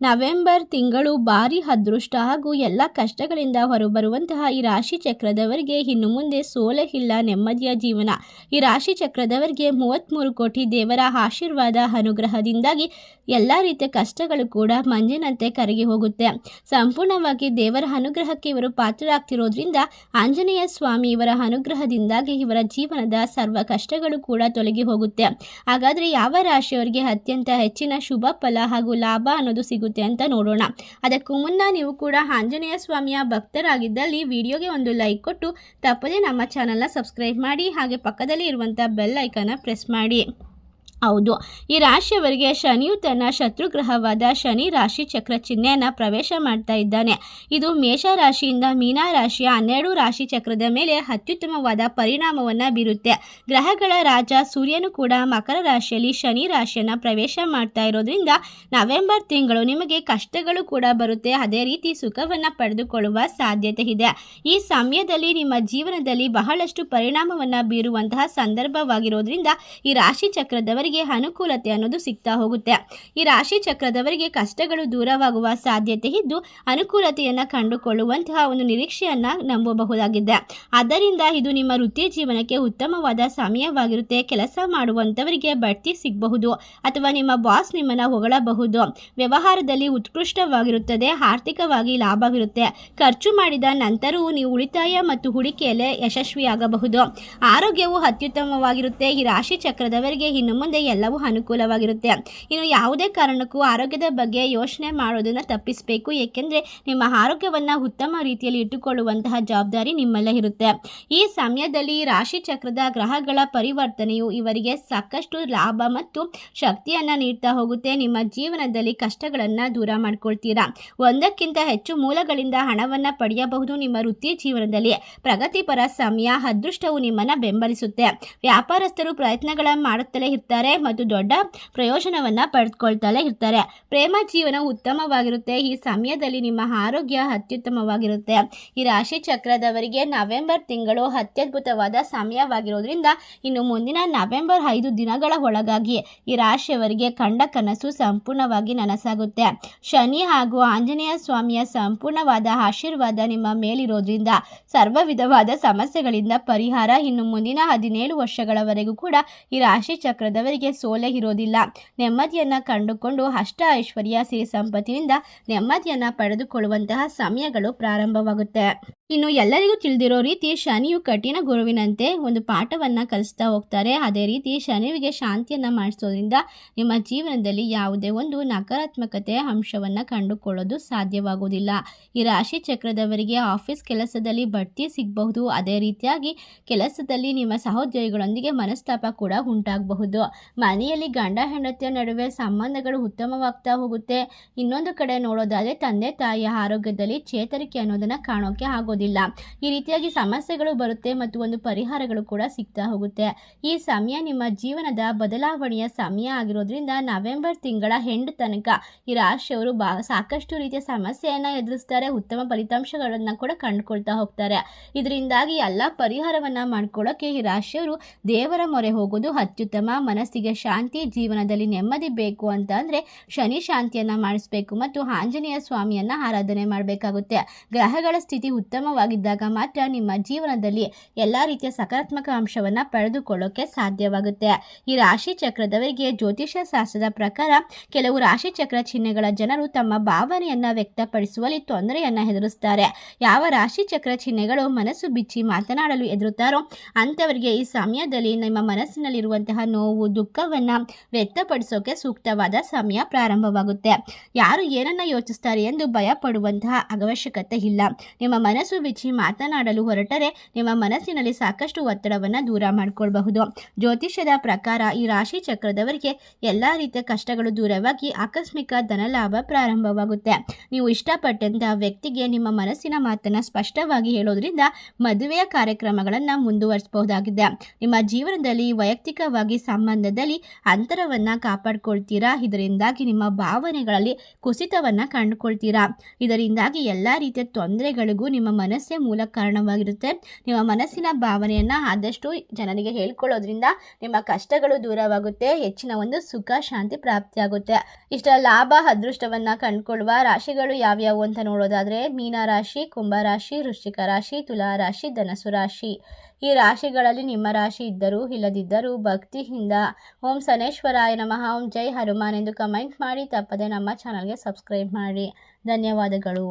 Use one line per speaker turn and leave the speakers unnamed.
November ತಿಂಗಳು ಭಾರಿ ಅದೃಷ್ಟ ಹಾಗೂ ಎಲ್ಲ ಕಷ್ಟಗಳಿಂದ ಹೊರಬರುವಂತಹ ಈ ರಾಶಿ ಚಕ್ರದವರಿಗೆ ಇನ್ನು ಮುಂದೆ ಸೋಲೆ ಇಲ್ಲ. ನೆಮ್ಮದಿಯ ಜೀವನ. ಈ ರಾಶಿ ಚಕ್ರದವರಿಗೆ ಮೂವತ್ತ್ಮೂರು ಕೋಟಿ ದೇವರ ಆಶೀರ್ವಾದ ಅನುಗ್ರಹದಿಂದಾಗಿ ಎಲ್ಲ ರೀತಿಯ ಕಷ್ಟಗಳು ಕೂಡ ಮಂಜಿನಂತೆ ಕರಗಿ ಹೋಗುತ್ತೆ. ಸಂಪೂರ್ಣವಾಗಿ ದೇವರ ಅನುಗ್ರಹಕ್ಕೆ ಇವರು ಪಾತ್ರರಾಗ್ತಿರೋದ್ರಿಂದ ಆಂಜನೇಯ ಸ್ವಾಮಿ ಇವರ ಅನುಗ್ರಹದಿಂದಾಗಿ ಇವರ ಜೀವನದ ಸರ್ವ ಕಷ್ಟಗಳು ಕೂಡ ತೊಲಗಿ ಹೋಗುತ್ತೆ. ಹಾಗಾದರೆ ಯಾವ ರಾಶಿಯವರಿಗೆ ಅತ್ಯಂತ ಹೆಚ್ಚಿನ ಶುಭ ಫಲ ಹಾಗೂ ಲಾಭ ಅನ್ನೋದು ಸಿಗುತ್ತೆ ಅಂತ ನೋಡೋಣ. ಅದಕ್ಕೂ ಮುನ್ನ ನೀವು ಕೂಡ ಆಂಜನೇಯ ಸ್ವಾಮಿಯ ಭಕ್ತರಾಗಿದ್ದಲ್ಲಿ ವಿಡಿಯೋಗೆ ಒಂದು ಲೈಕ್ ಕೊಟ್ಟು, ತಪ್ಪದೇ ನಮ್ಮ ಚಾನಲ್ನ ಸಬ್ಸ್ಕ್ರೈಬ್ ಮಾಡಿ, ಹಾಗೆ ಪಕ್ಕದಲ್ಲಿ ಇರುವಂಥ ಬೆಲ್ ಐಕನ್ನ ಪ್ರೆಸ್ ಮಾಡಿ. ಹೌದು. ಈ ರಾಶಿಯವರಿಗೆ ಶನಿಯು ತನ್ನ ಶತ್ರುಗ್ರಹವಾದ ಶನಿ ರಾಶಿ ಚಕ್ರ ಚಿಹ್ನೆಯನ್ನು ಪ್ರವೇಶ ಮಾಡ್ತಾ ಇದ್ದಾನೆ. ಇದು ಮೇಷ ರಾಶಿಯಿಂದ ಮೀನಾ ರಾಶಿಯ ಹನ್ನೆರಡು ರಾಶಿ ಚಕ್ರದ ಮೇಲೆ ಅತ್ಯುತ್ತಮವಾದ ಪರಿಣಾಮವನ್ನು ಬೀರುತ್ತೆ. ಗ್ರಹಗಳ ರಾಜ ಸೂರ್ಯನು ಕೂಡ ಮಕರ ರಾಶಿಯಲ್ಲಿ ಶನಿ ರಾಶಿಯನ್ನು ಪ್ರವೇಶ ಮಾಡ್ತಾ ಇರೋದ್ರಿಂದ ನವೆಂಬರ್ ತಿಂಗಳು ನಿಮಗೆ ಕಷ್ಟಗಳು ಕೂಡ ಬರುತ್ತೆ. ಅದೇ ರೀತಿ ಸುಖವನ್ನು ಪಡೆದುಕೊಳ್ಳುವ ಸಾಧ್ಯತೆ ಇದೆ. ಈ ಸಮಯದಲ್ಲಿ ನಿಮ್ಮ ಜೀವನದಲ್ಲಿ ಬಹಳಷ್ಟು ಪರಿಣಾಮವನ್ನು ಬೀರುವಂತಹ ಸಂದರ್ಭವಾಗಿರೋದ್ರಿಂದ ಈ ರಾಶಿ ಚಕ್ರದವರಿಗೆ ಅನುಕೂಲತೆ ಅನ್ನೋದು ಸಿಗ್ತಾ ಹೋಗುತ್ತೆ. ಈ ರಾಶಿ ಚಕ್ರದವರಿಗೆ ಕಷ್ಟಗಳು ದೂರವಾಗುವ ಸಾಧ್ಯತೆ ಇದ್ದು, ಅನುಕೂಲತೆಯನ್ನು ಕಂಡುಕೊಳ್ಳುವಂತಹ ಒಂದು ನಿರೀಕ್ಷೆಯನ್ನು ನಂಬಬಹುದಾಗಿದೆ. ಆದ್ದರಿಂದ ಇದು ನಿಮ್ಮ ವೃತ್ತಿ ಜೀವನಕ್ಕೆ ಉತ್ತಮವಾದ ಸಮಯವಾಗಿರುತ್ತೆ. ಕೆಲಸ ಮಾಡುವಂಥವರಿಗೆ ಬಡ್ತಿ ಸಿಗಬಹುದು ಅಥವಾ ನಿಮ್ಮ ಬಾಸ್ ನಿಮ್ಮನ್ನು ಹೊಗಳಬಹುದು. ವ್ಯವಹಾರದಲ್ಲಿ ಉತ್ಕೃಷ್ಟವಾಗಿರುತ್ತದೆ, ಆರ್ಥಿಕವಾಗಿ ಲಾಭವಿರುತ್ತೆ. ಖರ್ಚು ಮಾಡಿದ ನಂತರವೂ ನೀವು ಉಳಿತಾಯ ಮತ್ತು ಹೂಡಿಕೆಯಲ್ಲೇ ಯಶಸ್ವಿಯಾಗಬಹುದು. ಆರೋಗ್ಯವು ಅತ್ಯುತ್ತಮವಾಗಿರುತ್ತೆ. ಈ ರಾಶಿ ಚಕ್ರದವರಿಗೆ ಇನ್ನು ಮುಂದೆ ಎಲ್ಲವೂ ಅನುಕೂಲವಾಗಿರುತ್ತೆ. ಇನ್ನು ಯಾವುದೇ ಕಾರಣಕ್ಕೂ ಆರೋಗ್ಯದ ಬಗ್ಗೆ ಯೋಚನೆ ಮಾಡೋದನ್ನು ತಪ್ಪಿಸಬೇಕು. ಏಕೆಂದರೆ ನಿಮ್ಮ ಆರೋಗ್ಯವನ್ನು ಉತ್ತಮ ರೀತಿಯಲ್ಲಿ ಇಟ್ಟುಕೊಳ್ಳುವಂತಹ ಜವಾಬ್ದಾರಿ ನಿಮ್ಮಲ್ಲೇ ಇರುತ್ತೆ. ಈ ಸಮಯದಲ್ಲಿ ರಾಶಿ ಚಕ್ರದ ಗ್ರಹಗಳ ಪರಿವರ್ತನೆಯು ಇವರಿಗೆ ಸಾಕಷ್ಟು ಲಾಭ ಮತ್ತು ಶಕ್ತಿಯನ್ನು ನೀಡ್ತಾ ಹೋಗುತ್ತೆ. ನಿಮ್ಮ ಜೀವನದಲ್ಲಿ ಕಷ್ಟಗಳನ್ನು ದೂರ ಮಾಡ್ಕೊಳ್ತೀರಾ? ಒಂದಕ್ಕಿಂತ ಹೆಚ್ಚು ಮೂಲಗಳಿಂದ ಹಣವನ್ನು ಪಡೆಯಬಹುದು. ನಿಮ್ಮ ವೃತ್ತಿ ಜೀವನದಲ್ಲಿ ಪ್ರಗತಿಪರ ಸಮಯ, ಅದೃಷ್ಟವು ನಿಮ್ಮನ್ನು ಬೆಂಬಲಿಸುತ್ತೆ. ವ್ಯಾಪಾರಸ್ಥರು ಪ್ರಯತ್ನಗಳ ಮಾಡುತ್ತಲೇ ಇರ್ತಾರೆ. ಮತ್ತು ದೊಡ್ಡ ಪ್ರಯೋಜನವನ್ನು ಪಡೆದುಕೊಳ್ತಲೇ ಇರ್ತಾರೆ. ಪ್ರೇಮ ಜೀವನ ಉತ್ತಮವಾಗಿರುತ್ತೆ. ಈ ಸಮಯದಲ್ಲಿ ನಿಮ್ಮ ಆರೋಗ್ಯ ಅತ್ಯುತ್ತಮವಾಗಿರುತ್ತೆ. ಈ ರಾಶಿ ಚಕ್ರದವರಿಗೆ ನವೆಂಬರ್ ತಿಂಗಳು ಅತ್ಯದ್ಭುತವಾದ ಸಮಯವಾಗಿರೋದ್ರಿಂದ ಇನ್ನು ಮುಂದಿನ ನವೆಂಬರ್ ಐದು ದಿನಗಳ ಒಳಗಾಗಿ ಈ ರಾಶಿಯವರಿಗೆ ಕಂಡ ಕನಸು ಸಂಪೂರ್ಣವಾಗಿ ನನಸಾಗುತ್ತೆ. ಶನಿ ಹಾಗೂ ಆಂಜನೇಯ ಸ್ವಾಮಿಯ ಸಂಪೂರ್ಣವಾದ ಆಶೀರ್ವಾದ ನಿಮ್ಮ ಮೇಲಿರೋದ್ರಿಂದ ಸರ್ವ ವಿಧವಾದ ಸಮಸ್ಯೆಗಳಿಂದ ಪರಿಹಾರ ಇನ್ನು ಮುಂದಿನ ಹದಿನೇಳು ವರ್ಷಗಳವರೆಗೂ ಕೂಡ ಈ ರಾಶಿ ಚಕ್ರದವರಿಗೆ ಸೋಲೆ ಇರೋದಿಲ್ಲ. ನೆಮ್ಮದಿಯನ್ನು ಕಂಡುಕೊಂಡು ಅಷ್ಟ ಐಶ್ವರ್ಯ ಸಿರಿ ಸಂಪತ್ತಿನಿಂದ ನೆಮ್ಮದಿಯನ್ನು ಪಡೆದುಕೊಳ್ಳುವಂತಹ ಸಮಯಗಳು ಪ್ರಾರಂಭವಾಗುತ್ತೆ. ಇನ್ನು ಎಲ್ಲರಿಗೂ ತಿಳಿದಿರೋ ರೀತಿ ಶನಿಯು ಕಠಿಣ ಗುರುವಿನಂತೆ ಒಂದು ಪಾಠವನ್ನು ಕಲಿಸ್ತಾ ಹೋಗ್ತಾರೆ. ಅದೇ ರೀತಿ ಶನಿವಿಗೆ ಶಾಂತಿಯನ್ನು ಮಾಡಿಸೋದ್ರಿಂದ ನಿಮ್ಮ ಜೀವನದಲ್ಲಿ ಯಾವುದೇ ಒಂದು ನಕಾರಾತ್ಮಕತೆ ಅಂಶವನ್ನು ಕಂಡುಕೊಳ್ಳೋದು ಸಾಧ್ಯವಾಗುವುದಿಲ್ಲ. ಈ ರಾಶಿ ಚಕ್ರದವರಿಗೆ ಆಫೀಸ್ ಕೆಲಸದಲ್ಲಿ ಬಡ್ತಿ ಸಿಗಬಹುದು. ಅದೇ ರೀತಿಯಾಗಿ ಕೆಲಸದಲ್ಲಿ ನಿಮ್ಮ ಸಹೋದ್ಯೋಗಿಗಳೊಂದಿಗೆ ಮನಸ್ತಾಪ ಕೂಡ ಉಂಟಾಗಬಹುದು. ಮನೆಯಲ್ಲಿ ಗಂಡ ಹೆಂಡತಿಯ ನಡುವೆ ಸಂಬಂಧಗಳು ಉತ್ತಮವಾಗ್ತಾ ಹೋಗುತ್ತೆ. ಇನ್ನೊಂದು ಕಡೆ ನೋಡೋದಾದರೆ ತಂದೆ ತಾಯಿಯ ಆರೋಗ್ಯದಲ್ಲಿ ಚೇತರಿಕೆ ಅನ್ನೋದನ್ನು ಕಾಣೋಕೆ ಆಗೋದಿಲ್ಲ. ಈ ರೀತಿಯಾಗಿ ಸಮಸ್ಯೆಗಳು ಬರುತ್ತೆ ಮತ್ತು ಒಂದು ಪರಿಹಾರಗಳು ಕೂಡ ಸಿಗ್ತಾ ಹೋಗುತ್ತೆ. ಈ ಸಮಯ ನಿಮ್ಮ ಜೀವನದ ಬದಲಾವಣೆಯ ಸಮಯ ಆಗಿರೋದ್ರಿಂದ ನವೆಂಬರ್ ತಿಂಗಳ ಹೆಂಡು ತನಕ ಈ ರಾಶಿಯವರು ಬಾ, ಸಾಕಷ್ಟು ರೀತಿಯ ಸಮಸ್ಯೆಯನ್ನು ಎದುರಿಸ್ತಾರೆ, ಉತ್ತಮ ಫಲಿತಾಂಶಗಳನ್ನು ಕೂಡ ಕಂಡುಕೊಳ್ತಾ ಹೋಗ್ತಾರೆ. ಇದರಿಂದಾಗಿ ಎಲ್ಲ ಪರಿಹಾರವನ್ನು ಮಾಡ್ಕೊಳ್ಳೋಕೆ ಈ ರಾಶಿಯವರು ದೇವರ ಮೊರೆ ಹೋಗೋದು ಅತ್ಯುತ್ತಮ ಮನಸ್ಸಿಗೆ ಶಾಂತಿ, ಜೀವನದಲ್ಲಿ ನೆಮ್ಮದಿ ಬೇಕು ಅಂತ ಅಂದರೆ ಶನಿ ಶಾಂತಿಯನ್ನು ಮಾಡಿಸ್ಬೇಕು ಮತ್ತು ಆಂಜನೇಯ ಸ್ವಾಮಿಯನ್ನು ಆರಾಧನೆ ಮಾಡಬೇಕಾಗುತ್ತೆ. ಗ್ರಹಗಳ ಸ್ಥಿತಿ ಉತ್ತಮವಾಗಿದ್ದಾಗ ಮಾತ್ರ ನಿಮ್ಮ ಜೀವನದಲ್ಲಿ ಎಲ್ಲ ರೀತಿಯ ಸಕಾರಾತ್ಮಕ ಅಂಶವನ್ನು ಪಡೆದುಕೊಳ್ಳೋಕೆ ಸಾಧ್ಯವಾಗುತ್ತೆ. ಈ ರಾಶಿ ಚಕ್ರದವರಿಗೆ ಜ್ಯೋತಿಷ್ಯ ಶಾಸ್ತ್ರದ ಪ್ರಕಾರ ಕೆಲವು ರಾಶಿ ಚಕ್ರ ಚಿಹ್ನೆಗಳ ಜನರು ತಮ್ಮ ಭಾವನೆಯನ್ನು ವ್ಯಕ್ತಪಡಿಸುವಲ್ಲಿ ತೊಂದರೆಯನ್ನು ಎದುರಿಸ್ತಾರೆ. ಯಾವ ರಾಶಿ ಚಕ್ರ ಚಿಹ್ನೆಗಳು ಮನಸ್ಸು ಬಿಚ್ಚಿ ಮಾತನಾಡಲು ಎದುರುತ್ತಾರೋ ಅಂಥವರಿಗೆ ಈ ಸಮಯದಲ್ಲಿ ನಿಮ್ಮ ಮನಸ್ಸಿನಲ್ಲಿರುವಂತಹ ನೋವು ದುಃಖವನ್ನು ವ್ಯಕ್ತಪಡಿಸೋಕೆ ಸೂಕ್ತವಾದ ಸಮಯ ಪ್ರಾರಂಭವಾಗುತ್ತೆ. ಯಾರು ಏನನ್ನ ಯೋಚಿಸ್ತಾರೆ ಎಂದು ಭಯ ಪಡುವಂತಹ ಅವಶ್ಯಕತೆ ಇಲ್ಲ. ನಿಮ್ಮ ಮನಸ್ಸು ಬಿಚ್ಚಿ ಮಾತನಾಡಲು ಹೊರಟರೆ ನಿಮ್ಮ ಮನಸ್ಸಿನಲ್ಲಿ ಸಾಕಷ್ಟು ಒತ್ತಡವನ್ನು ದೂರ ಮಾಡಿಕೊಳ್ಬಹುದು. ಜ್ಯೋತಿಷ್ಯದ ಪ್ರಕಾರ ಈ ರಾಶಿ ಚಕ್ರದವರಿಗೆ ಎಲ್ಲ ರೀತಿಯ ಕಷ್ಟಗಳು ದೂರವಾಗಿ ಆಕಸ್ಮಿಕ ಧನಲಾಭ ಪ್ರಾರಂಭವಾಗುತ್ತೆ. ನೀವು ಇಷ್ಟಪಟ್ಟಂತಹ ವ್ಯಕ್ತಿಗೆ ನಿಮ್ಮ ಮನಸ್ಸಿನ ಮಾತನ್ನು ಸ್ಪಷ್ಟವಾಗಿ ಹೇಳೋದ್ರಿಂದ ಮದುವೆಯ ಕಾರ್ಯಕ್ರಮಗಳನ್ನು ಮುಂದುವರಿಸಬಹುದಾಗಿದೆ. ನಿಮ್ಮ ಜೀವನದಲ್ಲಿ ವೈಯಕ್ತಿಕವಾಗಿ ಸಂಬಂಧದ ಮಧ್ಯದಲ್ಲಿ ಅಂತರವನ್ನು ಕಾಪಾಡ್ಕೊಳ್ತೀರಾ? ಇದರಿಂದಾಗಿ ನಿಮ್ಮ ಭಾವನೆಗಳಲ್ಲಿ ಕುಸಿತವನ್ನು ಕಂಡುಕೊಳ್ತೀರಾ? ಇದರಿಂದಾಗಿ ಎಲ್ಲ ರೀತಿಯ ತೊಂದರೆಗಳಿಗೂ ನಿಮ್ಮ ಮನಸ್ಸೇ ಮೂಲ ಕಾರಣವಾಗಿರುತ್ತೆ. ನಿಮ್ಮ ಮನಸ್ಸಿನ ಭಾವನೆಯನ್ನು ಆದಷ್ಟು ಜನರಿಗೆ ಹೇಳ್ಕೊಳ್ಳೋದ್ರಿಂದ ನಿಮ್ಮ ಕಷ್ಟಗಳು ದೂರವಾಗುತ್ತೆ. ಹೆಚ್ಚಿನ ಒಂದು ಸುಖ, ಶಾಂತಿ ಪ್ರಾಪ್ತಿಯಾಗುತ್ತೆ. ಇಷ್ಟ ಲಾಭ, ಅದೃಷ್ಟವನ್ನು ಕಂಡುಕೊಳ್ಳುವ ರಾಶಿಗಳು ಯಾವ್ಯಾವು ಅಂತ ನೋಡೋದಾದರೆ ಮೀನ ರಾಶಿ ಕುಂಭ ರಾಶಿ ವೃಶ್ಚಿಕ ರಾಶಿ ತುಲಾ ರಾಶಿ ಧನಸು ರಾಶಿ. ಈ ರಾಶಿಗಳಲ್ಲಿ ನಿಮ್ಮ ರಾಶಿ ಇದ್ದರೂ ಇಲ್ಲದಿದ್ದರೂ ಭಕ್ತಿಯಿಂದ ಓಂ ಸನೇಶ್ವರಾಯ ನಮಃ. ಓಂ ಜೈ ಹನುಮಾನ್ ಎಂದು ಕಮೆಂಟ್ ಮಾಡಿ, ತಪ್ಪದೆ ನಮ್ಮ ಚಾನಲ್ಗೆ ಸಬ್ಸ್ಕ್ರೈಬ್ ಮಾಡಿ. ಧನ್ಯವಾದಗಳು.